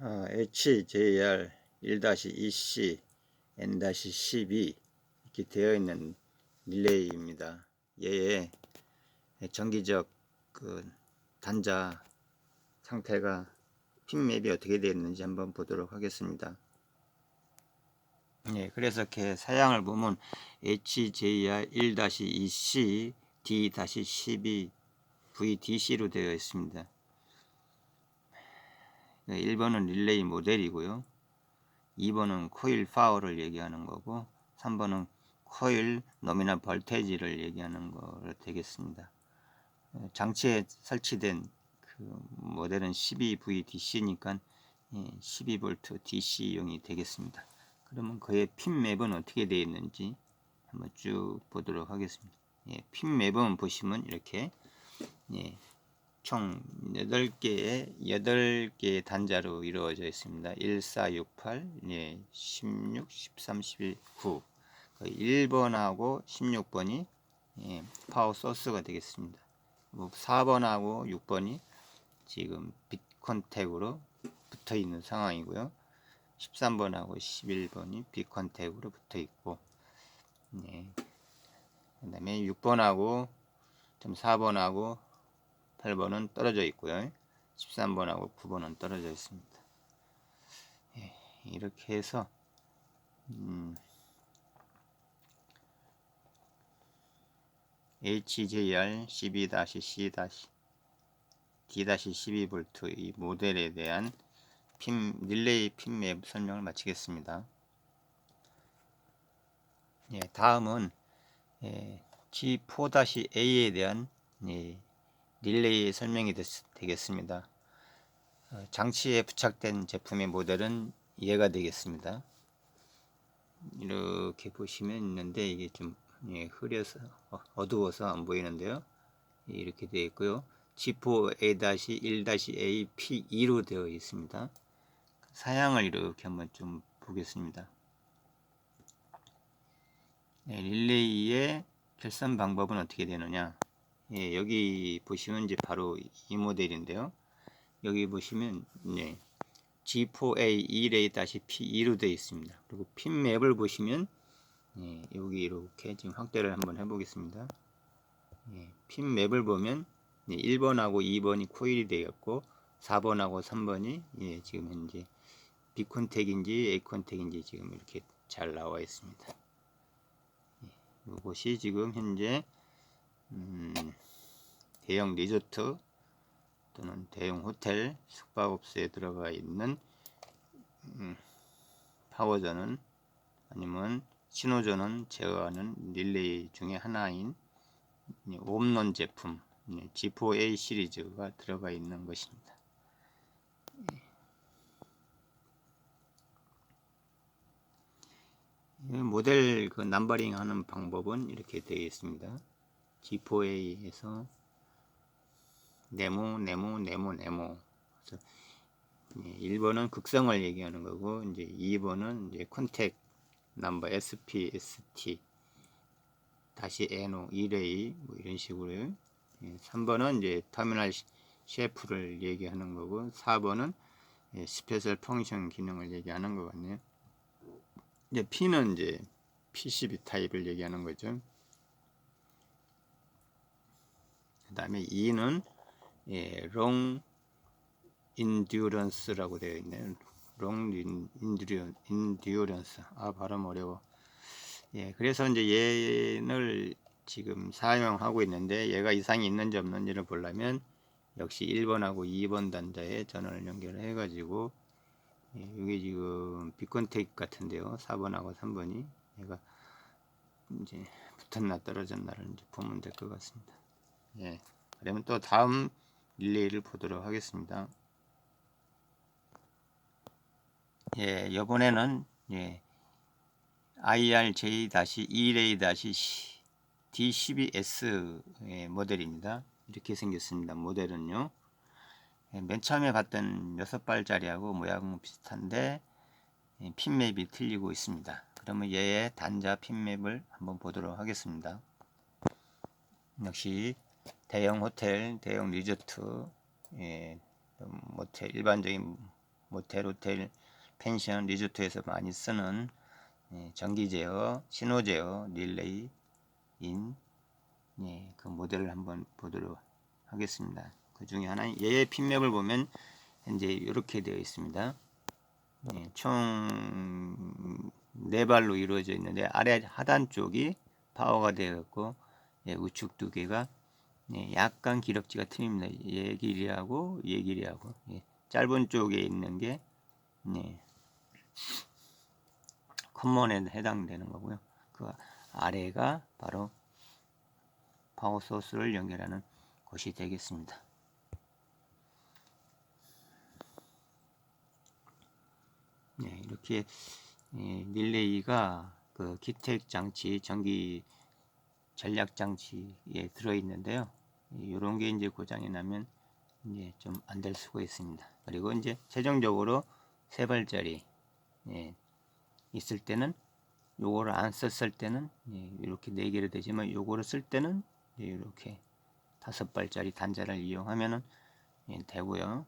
어, HJR 1-2C N-12 이렇게 되어 있는 릴레이입니다. 얘의 정기적 그 단자 상태가 핀 맵이 어떻게 되어 있는지 한번 보도록 하겠습니다. 예, 그래서 이렇게 사양을 보면 HJR 1-2C D-12 VDC로 되어 있습니다. 1번은 릴레이 모델이고요. 2번은 코일 파워를 얘기하는 거고 3번은 코일 노미널 볼테이지를 얘기하는 거로 되겠습니다. 어, 장치에 설치된 그 모델은 12VDC니까 12V DC용이 되겠습니다. 그러면 그의 핀 맵은 어떻게 되어 있는지 한번 쭉 보도록 하겠습니다. 예, 핀 맵은 보시면 이렇게 예, 총 8개의 8개의 단자로 이루어져 있습니다. 1, 4, 6, 8, 예, 16, 13, 11, 9. 1번하고 16번이 예, 파워 소스가 되겠습니다. 4번하고 6번이 지금 빛 컨택으로 붙어 있는 상황이고요. 13번하고 11번이 빛 컨택으로 붙어 있고, 예. 그 다음에 6번하고 4번하고 8번은 떨어져 있고요. 13번하고 9번은 떨어져 있습니다. 예, 이렇게 해서 음, HJR 12-C-D-12V 이 모델에 대한 핀, 릴레이 핀맵 설명을 마치겠습니다. 예, 다음은 예, G4-A에 대한 예, 릴레이 설명이 됐, 되겠습니다. 어, 장치에 부착된 제품의 모델은 얘가 되겠습니다. 이렇게 보시면 있는데 이게 좀 예, 흐려서 어, 어두워서 안 보이는데요. 이렇게 되어 있고요. G4A-1-A P2로 되어 있습니다. 사양을 이렇게 한번 좀 보겠습니다. 네, 릴레이의 결산 방법은 어떻게 되느냐? 예, 여기 보시면 이제 바로 이 모델인데요. 여기 보시면 네, G4A 1A-P2로 되어 있습니다. 그리고 핀 맵을 보시면 예, 여기 이렇게 지금 확대를 한번 해보겠습니다. 예, 핀 맵을 보면 예, 1번하고 2번이 코일이 되었고 4번하고 3번이 예, 지금 현재 B 컨택인지 A 컨택인지 지금 이렇게 잘 나와 있습니다. 예, 이것이 지금 현재 음, 대형 리조트 또는 대형 호텔 숙박업소에 들어가 있는 음, 파워전은 아니면 신호전은 제어하는 릴레이 중에 하나인 옴론 제품 G4A 시리즈가 들어가 있는 것입니다. 모델 그 넘버링 하는 방법은 이렇게 되어 있습니다. G4A에서 네모, 네모, 네모, 네모. 그래서 1번은 극성을 얘기하는 거고, 이제 2번은 이제 컨택 넘버 SP, ST 다시 NO, 1A 뭐 이런 식으로 3번은 예, 이제 터미널 셰프를 얘기하는 거고 4번은 스페셜 펑션 기능을 얘기하는 것 같네요. 이제 P는 이제 PCB 타입을 얘기하는 거죠. 그 다음에 E는 예, long endurance라고 되어 있네요. long endurance. 아, 발음 어려워. 예, 그래서 이제 얘를 지금 사용하고 있는데 얘가 이상이 있는지 없는지를 보려면 역시 1번하고 2번 단자에 전원을 연결해 가지고 예, 이게 지금 비컨택 같은데요. 4번하고 3번이 얘가 이제 붙었나 떨어졌나를 이제 보면 될 것 같습니다. 예. 그러면 또 다음 릴레이를 보도록 하겠습니다. 예, 이번에는 예, IRJ-2A-D12S 의 모델입니다. 이렇게 생겼습니다. 모델은요. 예, 맨 처음에 봤던 6발짜리하고 모양 비슷한데 예, 핀맵이 틀리고 있습니다. 그러면 얘의 단자 핀맵을 한번 보도록 하겠습니다. 역시 대형 호텔, 대형 리조트, 예, 모텔, 일반적인 모텔, 호텔, 펜션, 리조트에서 많이 쓰는 예, 전기 제어, 신호 제어, 릴레이 인 예, 그 모델을 한번 보도록 하겠습니다. 그 중에 하나 얘의 핀맵을 보면 현재 이렇게 되어 있습니다. 예, 총네 발로 이루어져 있는데 아래 하단 쪽이 파워가 되어 있고 예, 우측 두 개가 예, 약간 기럭지가 틈입니다. 얘 길이하고 얘 길이하고 예, 짧은 쪽에 있는 게 예, 커먼에 해당되는 거고요. 그 아래가 바로 파워 소스를 연결하는 곳이 되겠습니다. 네, 이렇게 예, 릴레이가 그 기택 장치, 전기 전략 장치에 들어 있는데요. 이런 게 이제 고장이 나면 이제 좀 안 될 수가 있습니다. 그리고 이제 최종적으로 세 발짜리 예, 있을 때는 요거를 안 썼을 때는 예, 이렇게 네 개로 되지만 요거를 쓸 때는 예, 이렇게 다섯 발짜리 단자를 이용하면은 예, 되고요.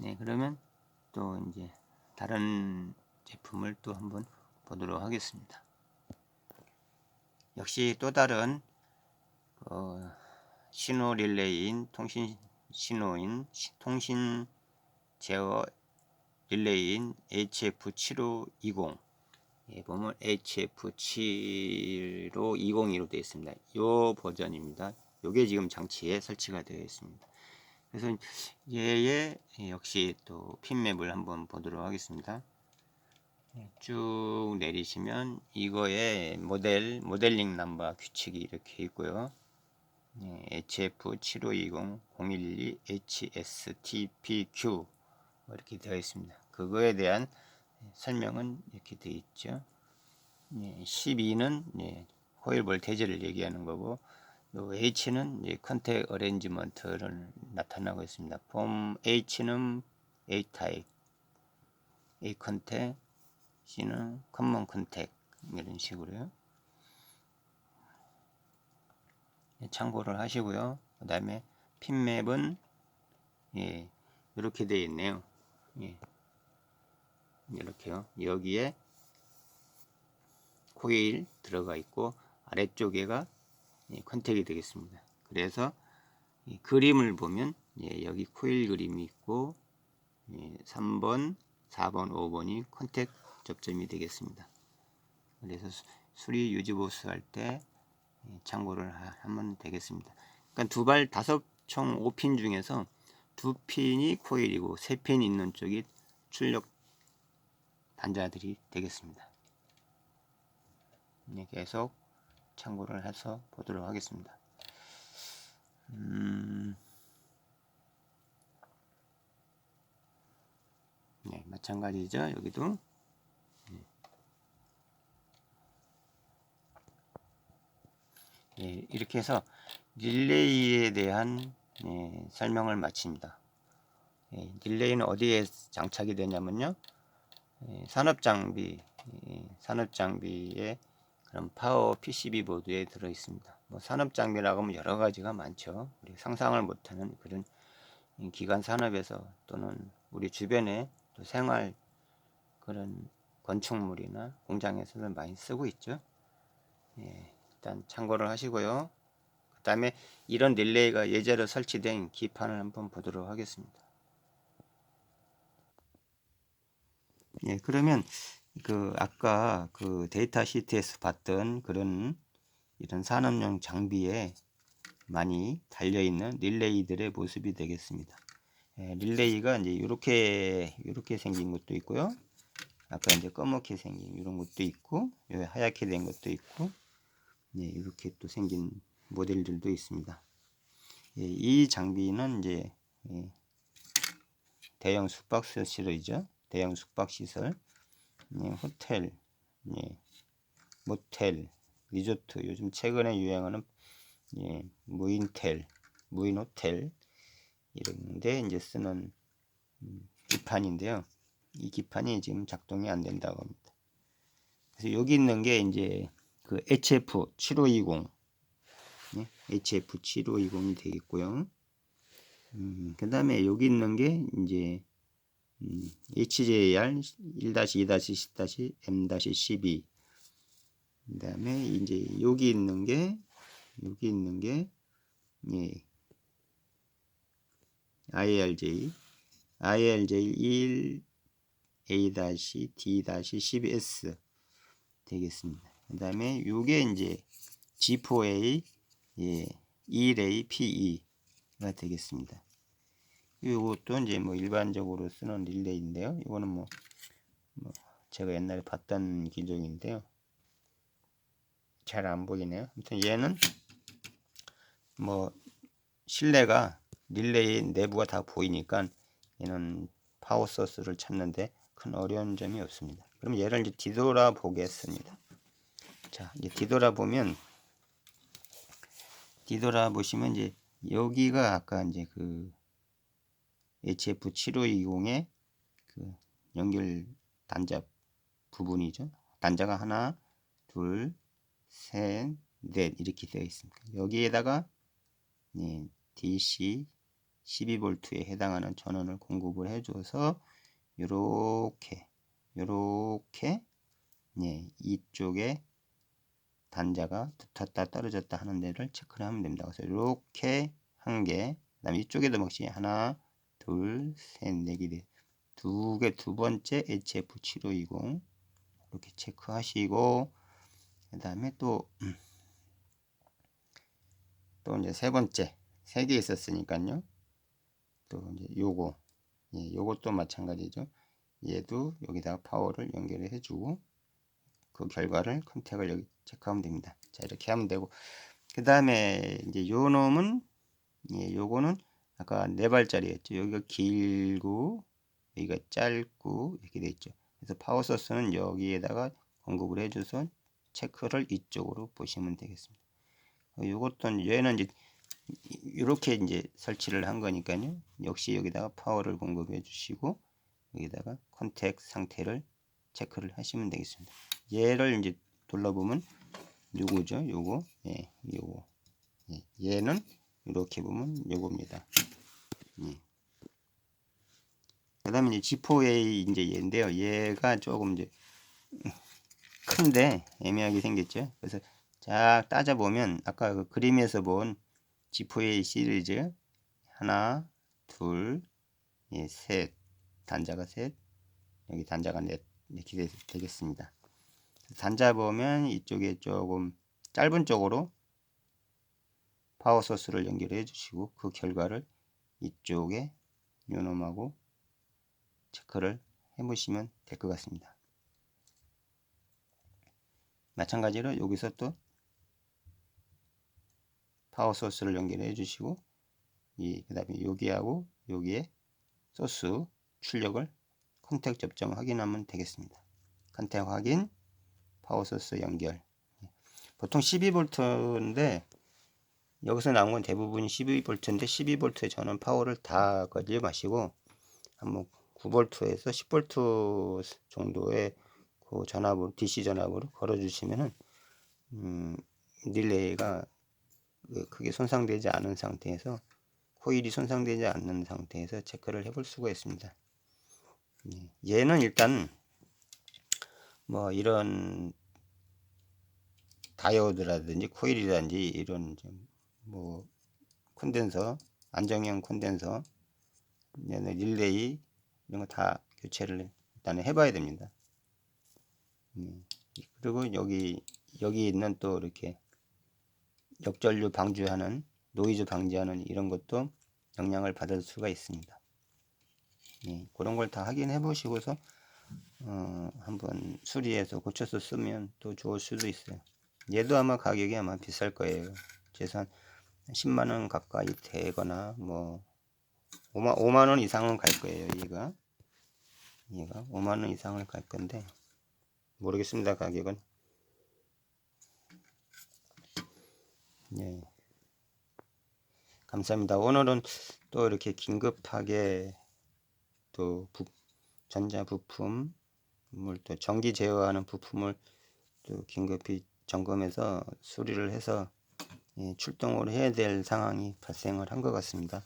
네, 그러면 또 이제 다른 제품을 또 한번 보도록 하겠습니다. 역시 또 다른 어, 신호 릴레이인 통신 신호인 시- 통신 제어 릴레이인 HF7520 예, 보면 HF7520으로 되어 있습니다. 이 버전입니다. 이게 지금 장치에 설치가 되어 있습니다. 그래서 얘의 역시 또 핀맵을 한번 보도록 하겠습니다. 예, 쭉 내리시면 이거의 모델 모델링 넘버 규칙이 이렇게 있고요. 예, HF7520 012 HSTPQ 뭐 이렇게 되어 있습니다. 그거에 대한 설명은 이렇게 되어 있죠. 예, 12는 예, 코일 볼테이지를 얘기하는 거고 요 H는 컨택 어레인지먼트를 나타나고 있습니다. 폼 H는 A 타입, A 컨택, C는 커먼 컨택 이런 식으로요. 예, 참고를 하시고요. 그 다음에 핀맵은 예, 이렇게 되어 있네요. 예, 이렇게요. 여기에 코일 들어가 있고 아래쪽에가 예, 컨택이 되겠습니다. 그래서 이 그림을 보면 예, 여기 코일 그림이 있고 예, 3번, 4번, 5번이 컨택 접점이 되겠습니다. 그래서 수- 수리 유지 보수 할때 예, 참고를 하- 하면 되겠습니다. 그러니까 두 발 다섯 총 5핀 중에서 두 핀이 코일이고 세 핀 있는 쪽이 출력 단자들이 되겠습니다. 네, 계속 참고를 해서 보도록 하겠습니다. 음, 네, 마찬가지죠. 여기도 예, 이렇게 해서 릴레이에 대한 예, 설명을 마칩니다. 예, 릴레이는 어디에 장착이 되냐면요. 예, 산업 장비, 예, 산업 장비에 그런 파워 PCB 보드에 들어 있습니다. 뭐 산업 장비라고 하면 여러 가지가 많죠. 우리 상상을 못하는 그런 이 기관 산업에서 또는 우리 주변에 또 생활 그런 건축물이나 공장에서는 많이 쓰고 있죠. 예, 일단 참고를 하시고요. 그 다음에 이런 릴레이가 예제로 설치된 기판을 한번 보도록 하겠습니다. 예, 그러면 그 아까 그 데이터 시트에서 봤던 그런 이런 산업용 장비에 많이 달려 있는 릴레이들의 모습이 되겠습니다. 예, 릴레이가 이제 이렇게 이렇게 생긴 것도 있고요. 아까 이제 검게 생긴 이런 것도 있고, 여기 하얗게 된 것도 있고, 예, 이렇게 또 생긴 모델들도 있습니다. 예, 이 장비는 이제 예, 대형 숙박시설이죠. 대형 숙박시설, 예, 호텔, 예, 모텔, 리조트. 요즘 최근에 유행하는 예, 무인텔, 무인 호텔 이런데 이제 쓰는 음, 기판인데요. 이 기판이 지금 작동이 안 된다고 합니다. 그래서 여기 있는 게 이제 그 HF7520 네? HF7520이 되겠고요. 음, 그 다음에 여기 있는 게 이제 음, HJR 1-2-10-M-12 그 다음에 이제 여기 있는 게 여기 있는 게 예, IRJ IRJ 1 A-D-12S 되겠습니다. 그 다음에 요게 이제 G4A 예, 1A PE가 되겠습니다. 요것도 이제 뭐 일반적으로 쓰는 릴레이인데요. 이거는 뭐, 뭐 제가 옛날에 봤던 기종인데요. 잘 안 보이네요. 아무튼 얘는 뭐 실내가 릴레이 내부가 다 보이니까 얘는 파워 소스를 찾는데 큰 어려운 점이 없습니다. 그럼 얘를 이제 뒤돌아 보겠습니다. 자, 이제 뒤돌아 보면 뒤돌아 보시면 이제 여기가 아까 이제 그 HF7520의 그 연결 단자 부분이죠. 단자가 하나, 둘, 셋, 넷 이렇게 되어 있습니다. 여기에다가 예, DC 12V에 해당하는 전원을 공급을 해줘서 요렇게 예, 이쪽에 단자가 붙었다 떨어졌다 하는 데를 체크를 하면 됩니다. 그래서 이렇게 한 개, 그 다음에 이쪽에도 역시 하나, 둘, 셋, 네 개, 두 개, 두 번째 HF7520 이렇게 체크하시고 그 다음에 또 또 이제 세 번째 세 개 있었으니까요. 또 이제 요거 예, 요것도 마찬가지죠. 얘도 여기다가 파워를 연결을 해주고 그 결과를 컨택을 여기 체크하면 됩니다. 자 이렇게 하면 되고 그 다음에 이제 요 놈은 예, 요거는 아까 네 발짜리였죠. 여기가 길고 여기가 짧고 이렇게 돼 있죠. 그래서 파워 소스는 여기에다가 공급을 해줘서 체크를 이쪽으로 보시면 되겠습니다. 요것도 얘는 이제 이렇게 이제 설치를 한 거니까요. 역시 여기다가 파워를 공급해 주시고 여기다가 컨택 상태를 체크를 하시면 되겠습니다. 얘를 이제 돌려보면 요거죠. 요거. 예, 요거. 예, 얘는 이렇게 보면 요겁니다. 예. 그 다음에 이제 G4A 이제 얘인데요. 얘가 조금 이제 큰데 애매하게 생겼죠. 그래서 자 따져 보면 아까 그 그림에서 본 G4A 시리즈 하나, 둘, 예, 셋 단자가 셋 여기 단자가 넷 이렇게 되겠습니다. 단자 보면 이쪽에 조금 짧은 쪽으로 파워 소스를 연결해 주시고 그 결과를 이쪽에 요놈하고 체크를 해 보시면 될 것 같습니다. 마찬가지로 여기서 또 파워 소스를 연결해 주시고 이 그다음에 여기하고 여기에 소스 출력을 컨택 접점 확인하면 되겠습니다. 컨택 확인 파워 소스 연결 보통 12V인데 여기서 나온 건 대부분 12V인데 12V에 저는 파워를 다 걸지 마시고 한번 9V에서 10V 정도의 그 전압으로 DC 전압으로 걸어 주시면은 음, 릴레이가 그 크게 손상되지 않은 상태에서 코일이 손상되지 않는 상태에서 체크를 해볼 수가 있습니다. 예, 얘는 일단 뭐 이런 다이오드라든지 코일이라든지 이런 뭐 콘덴서 안정형 콘덴서 릴레이 이런 거 다 교체를 일단 해봐야 됩니다. 예, 그리고 여기 여기 있는 또 이렇게 역전류 방지하는 노이즈 방지하는 이런 것도 영향을 받을 수가 있습니다. 예, 그런 걸 다 확인해 보시고서 어, 한번 수리해서 고쳐서 쓰면 또 좋을 수도 있어요. 얘도 아마 가격이 아마 비쌀 거예요. 최소한 10만 원 가까이 되거나 뭐 5만, 5만 원 이상은 갈 거예요. 얘가 얘가 5만 원 이상을 갈 건데 모르겠습니다. 가격은 네. 감사합니다. 오늘은 또 이렇게 긴급하게 또 부, 전자 부품, 또 전기 제어하는 부품을 또 긴급히 점검해서 수리를 해서 예, 출동을 해야 될 상황이 발생을 한 것 같습니다.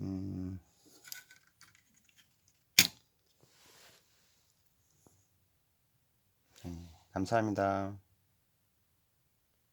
음, 네, 감사합니다.